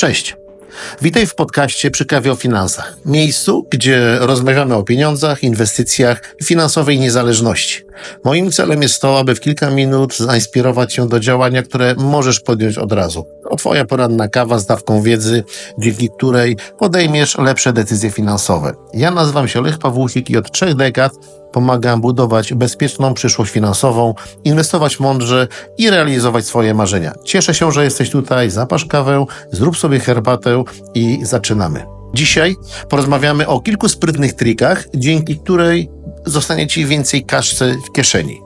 Cześć. Witaj w podcaście przy kawie o finansach. Miejscu, gdzie rozmawiamy o pieniądzach, inwestycjach i finansowej niezależności. Moim celem jest to, aby w kilka minut zainspirować cię do działania, które możesz podjąć od razu. To twoja poranna kawa z dawką wiedzy, dzięki której podejmiesz lepsze decyzje finansowe. Ja nazywam się Lech Pawłusik i od trzech dekad pomagam budować bezpieczną przyszłość finansową, inwestować mądrze i realizować swoje marzenia. Cieszę się, że jesteś tutaj, zapasz kawę, zrób sobie herbatę i zaczynamy. Dzisiaj porozmawiamy o kilku sprytnych trikach, dzięki której zostanie Ci więcej kasy w kieszeni.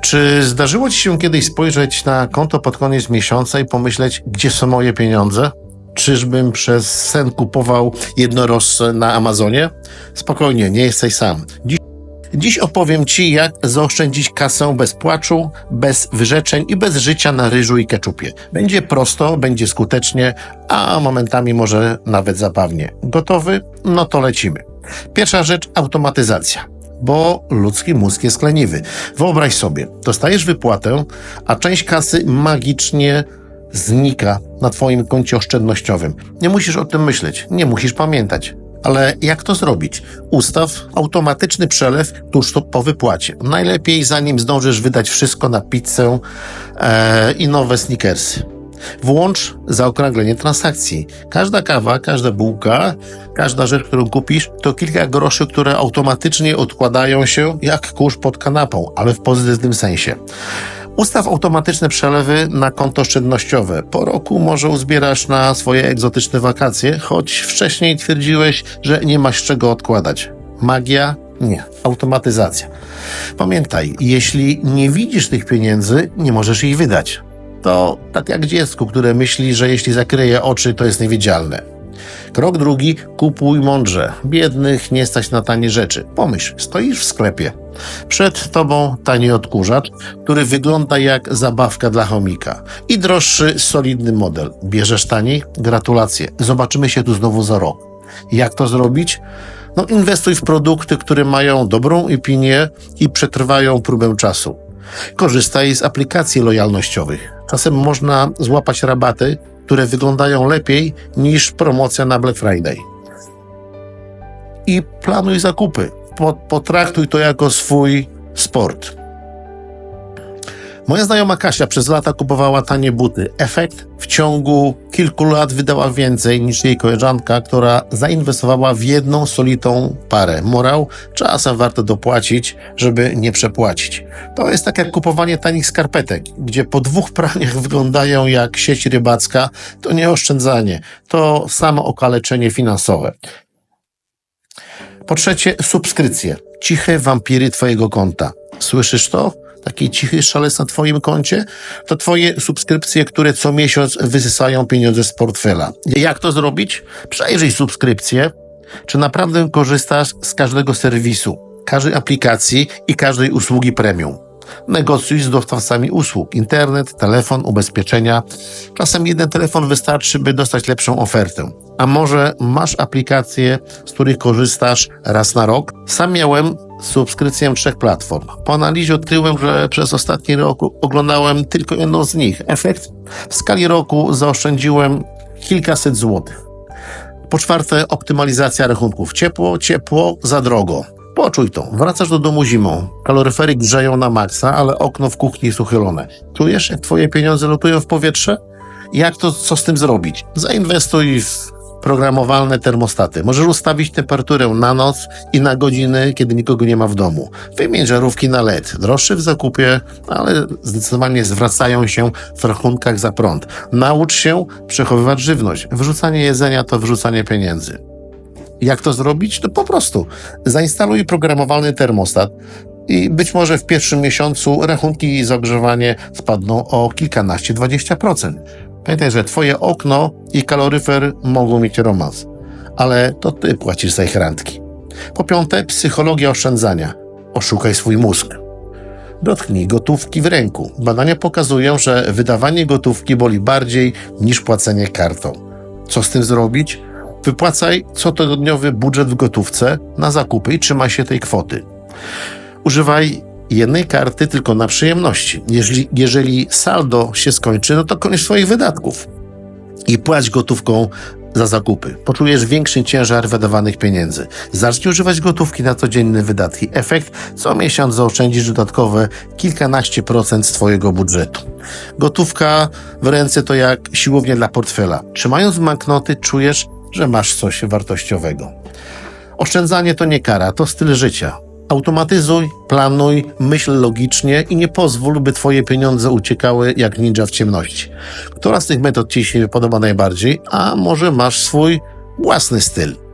Czy zdarzyło Ci się kiedyś spojrzeć na konto pod koniec miesiąca i pomyśleć, gdzie są moje pieniądze? Czyżbym przez sen kupował jednorożce na Amazonie? Spokojnie, nie jesteś sam. Dziś Dziś opowiem Ci, jak zaoszczędzić kasę bez płaczu, bez wyrzeczeń i bez życia na ryżu i keczupie. Będzie prosto, będzie skutecznie, a momentami może nawet zabawnie. Gotowy? No to lecimy. Pierwsza rzecz automatyzacja. Bo ludzki mózg jest leniwy. Wyobraź sobie, dostajesz wypłatę, a część kasy magicznie znika na Twoim koncie oszczędnościowym. Nie musisz o tym myśleć, nie musisz pamiętać. Ale jak to zrobić? Ustaw automatyczny przelew tuż po wypłacie. Najlepiej zanim zdążysz wydać wszystko na pizzę e, i nowe sneakersy. Włącz zaokrąglenie transakcji. Każda kawa, każda bułka, każda rzecz, którą kupisz, to kilka groszy, które automatycznie odkładają się jak kurz pod kanapą, ale w pozytywnym sensie. Ustaw automatyczne przelewy na konto oszczędnościowe. Po roku może uzbierasz na swoje egzotyczne wakacje, choć wcześniej twierdziłeś, że nie masz czego odkładać. Magia? Nie. Automatyzacja. Pamiętaj, jeśli nie widzisz tych pieniędzy, nie możesz ich wydać. To tak jak dziecku, które myśli, że jeśli zakryje oczy, to jest niewidzialne. Krok drugi, kupuj mądrze. Biednych nie stać na tanie rzeczy. Pomyśl, stoisz w sklepie. Przed tobą tani odkurzacz, który wygląda jak zabawka dla chomika. I droższy, solidny model. Bierzesz taniej? Gratulacje. Zobaczymy się tu znowu za rok. Jak to zrobić? No inwestuj w produkty, które mają dobrą opinię i przetrwają próbę czasu. Korzystaj z aplikacji lojalnościowych. Czasem można złapać rabaty, które wyglądają lepiej niż promocja na Black Friday. I planuj zakupy. Potraktuj to jako swój sport. Moja znajoma Kasia przez lata kupowała tanie buty. Efekt w ciągu kilku lat wydała więcej niż jej koleżanka, która zainwestowała w jedną solitą parę. Morał, czasem warto dopłacić, żeby nie przepłacić. To jest tak jak kupowanie tanich skarpetek, gdzie po dwóch praniach wyglądają jak sieć rybacka. To nie oszczędzanie, to samo okaleczenie finansowe. Po trzecie, subskrypcje. Ciche wampiry Twojego konta. Słyszysz to? Taki cichy szalec na Twoim koncie, to Twoje subskrypcje, które co miesiąc wysysają pieniądze z portfela. Jak to zrobić? Przejrzyj subskrypcję, czy naprawdę korzystasz z każdego serwisu, każdej aplikacji i każdej usługi premium. Negocjuj z dostawcami usług, internet, telefon, ubezpieczenia. Czasem jeden telefon wystarczy, by dostać lepszą ofertę. A może masz aplikacje, z których korzystasz raz na rok? Sam miałem subskrypcję trzech platform. Po analizie odkryłem, że przez ostatni rok oglądałem tylko jedną z nich. Efekt? W skali roku zaoszczędziłem kilkaset złotych. Po czwarte, optymalizacja rachunków. Ciepło, ciepło, za drogo. Poczuj to. Wracasz do domu zimą. Kaloryfery grzeją na maksa, ale okno w kuchni jest uchylone. Czujesz, jak twoje pieniądze lotują w powietrze? Jak to, co z tym zrobić? Zainwestuj w programowalne termostaty. Możesz ustawić temperaturę na noc i na godziny, kiedy nikogo nie ma w domu. Wymień żarówki na LED. Droższe w zakupie, ale zdecydowanie zwracają się w rachunkach za prąd. Naucz się przechowywać żywność. Wrzucanie jedzenia to wrzucanie pieniędzy. Jak to zrobić? No po prostu zainstaluj programowalny termostat i być może w pierwszym miesiącu rachunki za ogrzewanie spadną o kilkanaście, dwadzieścia procent. Pamiętaj, że twoje okno i kaloryfer mogą mieć romans, ale to ty płacisz za ich randki. Po piąte, psychologia oszczędzania. Oszukaj swój mózg. Dotknij gotówki w ręku. Badania pokazują, że wydawanie gotówki boli bardziej niż płacenie kartą. Co z tym zrobić? Wypłacaj cotygodniowy budżet w gotówce na zakupy i trzymaj się tej kwoty. Używaj jednej karty tylko na przyjemności. Jeżeli, jeżeli saldo się skończy, no to koniec swoich wydatków. i płać gotówką za zakupy. Poczujesz większy ciężar wydawanych pieniędzy. Zacznij używać gotówki na codzienne wydatki. Efekt co miesiąc zaoszczędzisz dodatkowe kilkanaście procent z Twojego budżetu. Gotówka w ręce to jak siłownia dla portfela. Trzymając banknoty czujesz, że masz coś wartościowego. Oszczędzanie to nie kara, to styl życia. Automatyzuj, planuj, myśl logicznie i nie pozwól, by Twoje pieniądze uciekały jak ninja w ciemności. Która z tych metod Ci się podoba najbardziej, a może masz swój własny styl?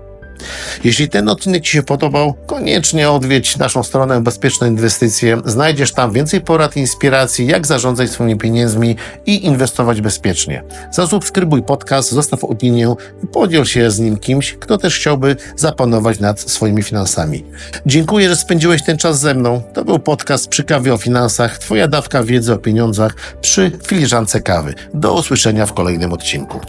Jeśli ten odcinek Ci się podobał, koniecznie odwiedź naszą stronę Bezpieczne Inwestycje. Znajdziesz tam więcej porad i inspiracji, jak zarządzać swoimi pieniędzmi i inwestować bezpiecznie. Zasubskrybuj podcast, zostaw opinię i podziel się z nim kimś, kto też chciałby zapanować nad swoimi finansami. Dziękuję, że spędziłeś ten czas ze mną. To był podcast przy kawie o finansach, Twoja dawka wiedzy o pieniądzach przy filiżance kawy. Do usłyszenia w kolejnym odcinku.